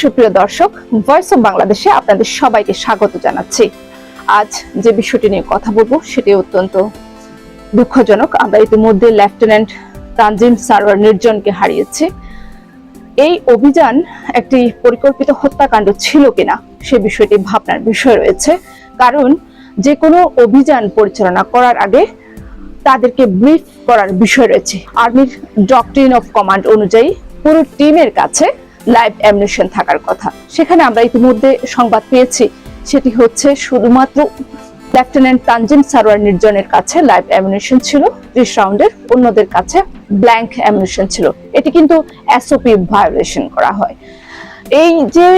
সুপ্রিয় দর্শক voice of বাংলাদেশে আপনাদের সবাইকে স্বাগত জানাচ্ছি। আজ যে বিষয়টি নিয়ে কথা বলব, সেটি অত্যন্ত দুঃখজনক। আমরা ইতিমধ্যে লেফটেন্যান্ট তানজিম সারোয়ার নির্জনকে হারিয়েছি। এই অভিযান একটি পরিকল্পিত হত্যাকাণ্ড ছিল কিনা, সে বিষয়টি ভাবনার বিষয় রয়েছে। কারণ যে কোনো অভিযান পরিচালনা করার আগে তাদেরকে ব্রিফ করার বিষয় রয়েছে। আর্মির ডক্ট্রিন অফ কমান্ড অনুযায়ী পুরো টিমের কাছে লাইভ অ্যামনেশন থাকার কথা। সেখানে আমরা ইতিমধ্যে সংবাদ পেয়েছি, সেটি হচ্ছে শুধুমাত্র লেফটেন্যান্ট তানজিম সারোয়ার নির্জনের কাছে লাইভ অ্যামিনেশন ছিল, ত্রিশ রাউন্ডের অন্যদের কাছে ব্ল্যাঙ্ক অ্যামুনেশন ছিল। এটি কিন্তু এসওপি ভায়োলেশন করা হয়। এই যে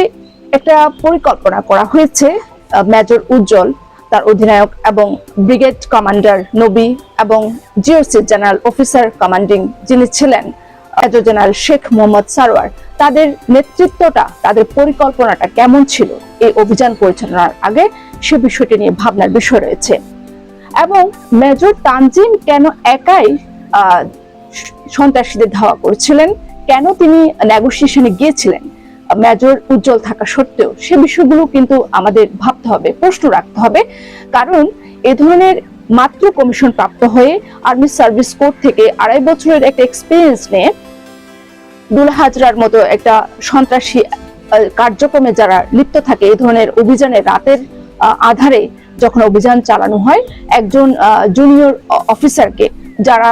একটা পরিকল্পনা করা হয়েছে মেজর উজ্জ্বল তার অধিনায়ক এবং ব্রিগেড কমান্ডার নবী এবং জিওসি জেনারেল অফিসার কমান্ডিং যিনি ছিলেন মেজর জেনারেল শেখ মোহাম্মদ সারোয়ার তাদের নেতৃত্বটা, তাদের পরিকল্পনাটা কেমন ছিল? এই অভিযান পরিচালনার আগে সে বিষয়টি নিয়ে ভাবনার বিষয় রয়েছে। এবং মেজর তানজিম কেন একাই সন্ত্রাসীদের ধাওয়া করেছিলেন? কেন তিনি নেগোসিয়েশনে গিয়েছিলেন? মেজর উজ্জ্বল থাকা সত্ত্বেও সে বিষয়গুলো কিন্তু আমাদের ভাবতে হবে, প্রশ্ন রাখতে হবে। কারণ এ ধরনের মাত্র কমিশন প্রাপ্ত হয়ে আর্মি সার্ভিস কোর্ট থেকে আড়াই বছরের একটা এক্সপিরিয়েন্স নিয়ে দুল হাজরার মতো একটা সন্ত্রাসী কার্যক্রমে যারা লিপ্ত থাকে এই ধরনের অভিযানে রাতের আধারে যখন অভিযান চালানো হয়, একজন জুনিয়র অফিসারকে যারা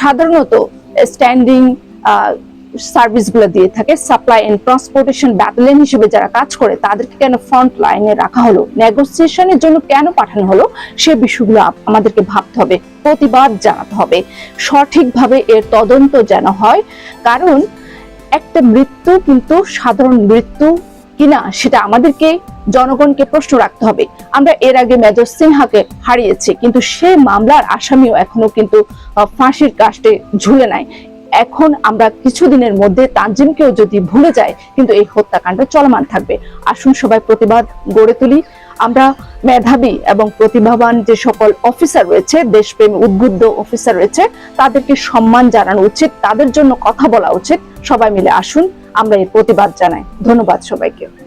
সাধারণত স্ট্যান্ডিং সার্ভিসগুলো দিয়ে থাকে সাপ্লাই এন্ড ট্রান্সপোর্টেশন ব্যাটালিয়ন হিসেবে যারা কাজ করে, তাদেরকে কেন ফ্রন্ট লাইনে রাখা হলো? নেগোসিয়েশনের জন্য কেন পাঠানো হলো? সে বিষয়গুলো আমাদেরকে ভাবতে হবে, প্রতিবাদ জানাতে হবে। সঠিকভাবে এর তদন্ত যেন হয়, কারণ একটা মৃত্যু কিন্তু সাধারণ মৃত্যু কিনা সেটা আমাদেরকে, জনগণকে প্রশ্ন রাখতে হবে। আমরা এর আগে মেজর সিনহাকে হারিয়েছি, কিন্তু সে মামলার আসামিও এখনও কিন্তু ফাঁসির কাস্টে ঝুলে নাই। এখন আমরা কিছুদিনের মধ্যে তানজিমকেও যদি ভুলে যায় কিন্তু এই হত্যাকাণ্ড চলমান থাকবে। আসুন সবাই প্রতিবাদ গড়ে তুলি। আমরা মেধাবী এবং প্রতিভাবান যে সকল অফিসার রয়েছে, দেশপ্রেমী, উদ্বুদ্ধ অফিসার রয়েছে, তাদেরকে সম্মান জানানো উচিত, তাদের জন্য কথা বলা উচিত। সবাই মিলে আসুন, আমরা এই প্রতিবাদ জানাই। ধন্যবাদ সবাইকে।